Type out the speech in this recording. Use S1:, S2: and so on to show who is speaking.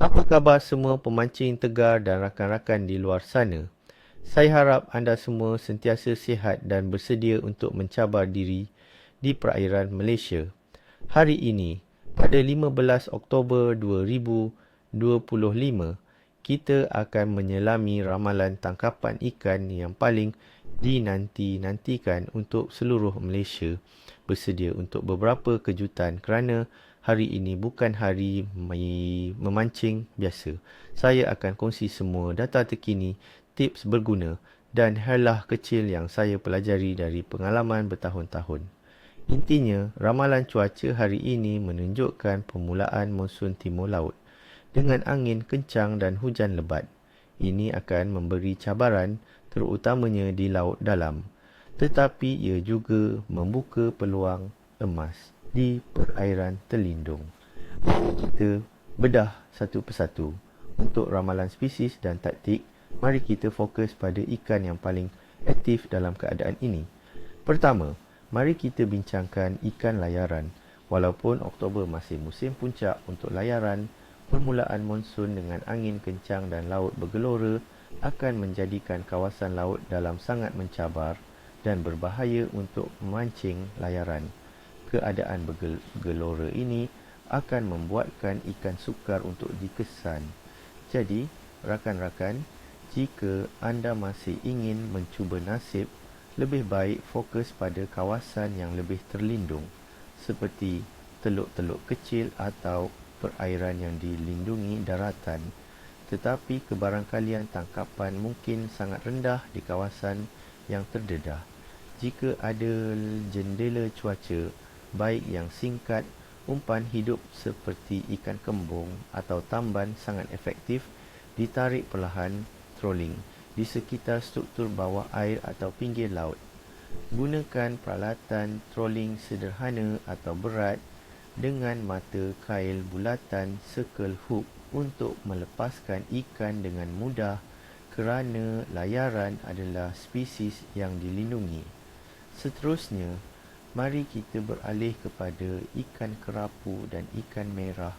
S1: Apa khabar semua pemancing tegar dan rakan-rakan di luar sana? Saya harap anda semua sentiasa sihat dan bersedia untuk mencabar diri di perairan Malaysia. Hari ini, pada 15 Oktober 2025, kita akan menyelami ramalan tangkapan ikan yang paling dinanti-nantikan untuk seluruh Malaysia bersedia untuk beberapa kejutan kerana hari ini bukan hari memancing biasa. Saya akan kongsi semua data terkini, tips berguna dan helah kecil yang saya pelajari dari pengalaman bertahun-tahun. Intinya, ramalan cuaca hari ini menunjukkan permulaan monsun timur laut dengan angin kencang dan hujan lebat. Ini akan memberi cabaran terutamanya di laut dalam. Tetapi ia juga membuka peluang emas di perairan terlindung. Kita bedah satu persatu untuk ramalan spesies dan taktik. Mari kita fokus pada ikan yang paling aktif dalam keadaan ini. Pertama, mari kita bincangkan ikan layaran. Walaupun Oktober masih musim puncak untuk layaran, permulaan monsun dengan angin kencang dan laut bergelora akan menjadikan kawasan laut dalam sangat mencabar dan berbahaya untuk memancing layaran keadaan bergelora ini akan membuatkan ikan sukar untuk dikesan. Jadi, rakan-rakan, jika anda masih ingin mencuba nasib, lebih baik fokus pada kawasan yang lebih terlindung seperti teluk-teluk kecil atau perairan yang dilindungi daratan. Tetapi kebarangkalian tangkapan mungkin sangat rendah di kawasan yang terdedah. Jika ada jendela cuaca baik yang singkat, umpan hidup seperti ikan kembung atau tamban sangat efektif ditarik perlahan trolling di sekitar struktur bawah air atau pinggir laut. Gunakan peralatan trolling sederhana atau berat dengan mata kail bulatan circle hook untuk melepaskan ikan dengan mudah kerana layaran adalah spesies yang dilindungi. Seterusnya, mari kita beralih kepada ikan kerapu dan ikan merah